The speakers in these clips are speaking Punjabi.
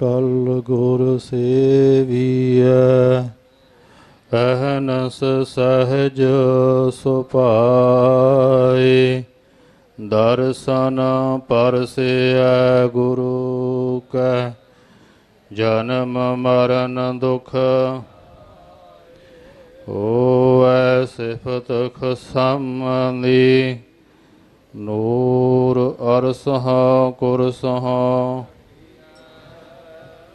ਟਲ ਗੁਰ ਸੇਵੀਐ, ਅਹਨਸ ਸਹਜ ਸੁਭਾਏ, ਦਰਸ਼ਨ ਪਰਸੈ ਗੁਰੂ ਕੈ, ਜਨਮ ਮਰਨ ਦੁਖ ਹੋਐ ਸਿਫਤ ਖਸਮਨੀ, ਨੂਰ ਅਰਸਹ ਕੁਰਸਹ।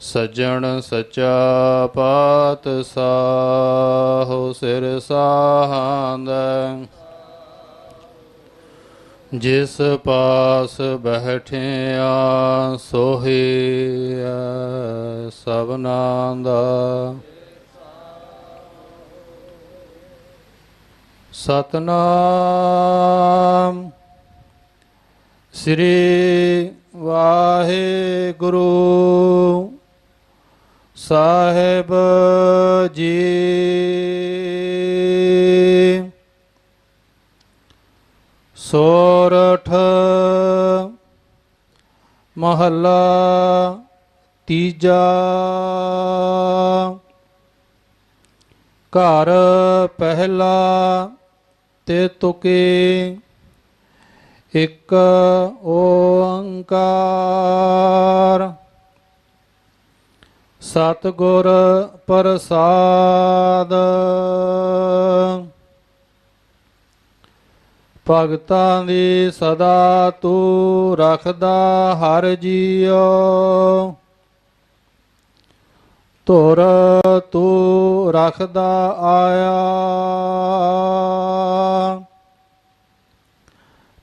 ਸਜਣ ਸਚਾ ਪਾਤਸ਼ਾਹ ਸਿਰ ਸਾਹਾਂਦਾ। ਜਿਸ ਪਾਸ ਬੈਠਿਆ ਸੋਹੀ ਸਭਨਾ ਦਾ ਸਤਨਾਮ ਸ੍ਰੀ ਵਾਹਿਗੁਰੂ। ਸਾਹਿਬ ਜੀ ਸੋਰਠ ਮਹੱਲਾ ਤੀਜਾ ਘਰ ਪਹਿਲਾ ਤੇ ਤੁਕੇ ਇੱਕ ਓੰਕਾਰ ਸਤਿਗੁਰ ਪ੍ਰਸਾਦ। ਭਗਤਾਂ ਦੀ ਸਦਾ ਤੂੰ ਰਖਦਾ ਹਰ ਜੀਉ। ਧੁਰ ਤੂੰ ਰਖਦਾ ਆਇਆ।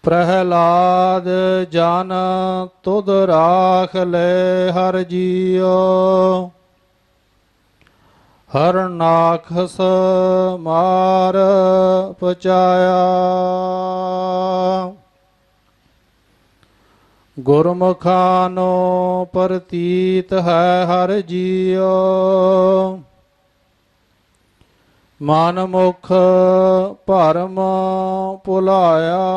ਪ੍ਰਹਲਾਦ ਜਨ ਤੁਧ ਰਾਖ ਲੈ ਹਰ ਜੀਉ। ਹਰ ਨਾਖਸ ਮਾਰ ਪਚਾਇਆ। ਗੁਰਮੁਖਾਨੋ ਪ੍ਰਤੀਤ ਹੈ ਹਰ ਜੀਉ। ਮਨ ਮੁਖ ਭਰਮ ਭੁਲਾਇਆ।